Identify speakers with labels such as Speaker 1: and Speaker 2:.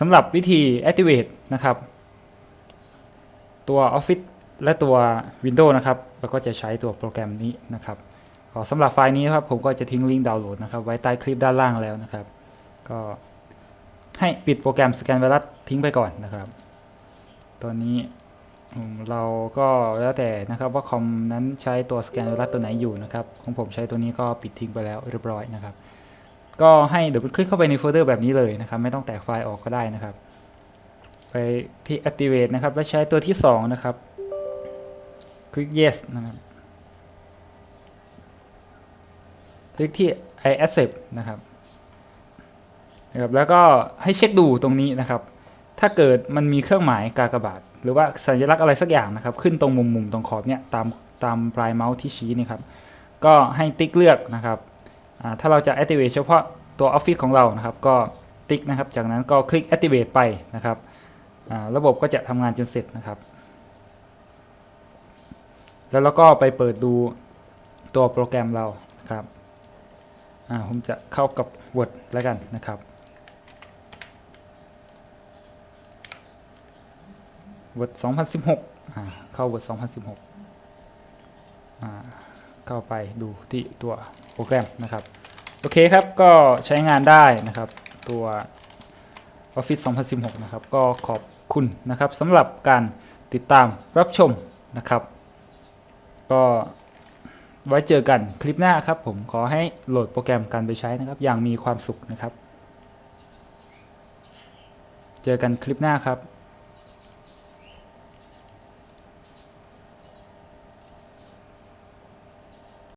Speaker 1: สำหรับวิธี activate นะครับ ตัว Office และตัว Windows นะครับเราก็จะใช้ตัวโปรแกรมนี้นะครับสำหรับไฟล์นี้ครับผมก็จะทิ้งลิงก์ดาวน์โหลดนะครับไว้ใต้คลิปด้านล่างแล้วนะครับ ก็ให้ปิดโปรแกรมสแกนไวรัสทิ้งไปก่อนนะครับ ตอนนี้เราก็แล้วแต่นะครับว่าคอมนั้นใช้ตัวสแกนไวรัสตัวไหนอยู่นะครับของผมใช้ตัวนี้ก็ปิดทิ้งไปแล้วเรียบร้อยนะครับ ก็ให้เดี๋ยวคลิกเข้าไปในโฟลเดอร์แบบนี้เลยนะครับ ไม่ต้องแตกไฟล์ออกก็ได้นะครับ ไปที่ activate นะครับ แล้วใช้ตัวที่ 2 นะครับ คลิก yes นะครับ คลิกที่ I accept นะครับนะครับ แล้วก็ให้เช็คดูตรงนี้นะครับ ถ้าเกิดมันมีเครื่องหมายกากบาท หรือว่าสัญลักษณ์อะไรสักอย่างนะครับ ขึ้นตรงมุมมุมตรงขอบเนี่ยตามตามปลายเมาส์ที่ชี้นี่ครับ ก็ให้ติ๊กเลือกนะครับ ถ้าเราจะ activate เฉพาะตัว Office ของเรานะครับ ก็ติ๊กนะครับ จากนั้นก็คลิก activate ไปนะครับ ระบบก็จะทำงานจนเสร็จนะครับ แล้วเราก็ไปเปิดดูตัวโปรแกรมเรานะครับผมจะเข้ากับ Word แล้วกันนะครับ Word 2016 เข้า Word 2016 เข้าไปดูที่ตัว โปรแกรมนะครับโอเคครับก็ใช้งานได้นะครับตัว Office 2016 นะครับ ก็ขอบคุณนะครับสำหรับการติดตามรับชมนะครับ ก็ไว้เจอกันคลิปหน้าครับ ผมขอให้โหลดโปรแกรมกันไปใช้นะครับ อย่างมีความสุขนะครับ เจอกันคลิปหน้าครับ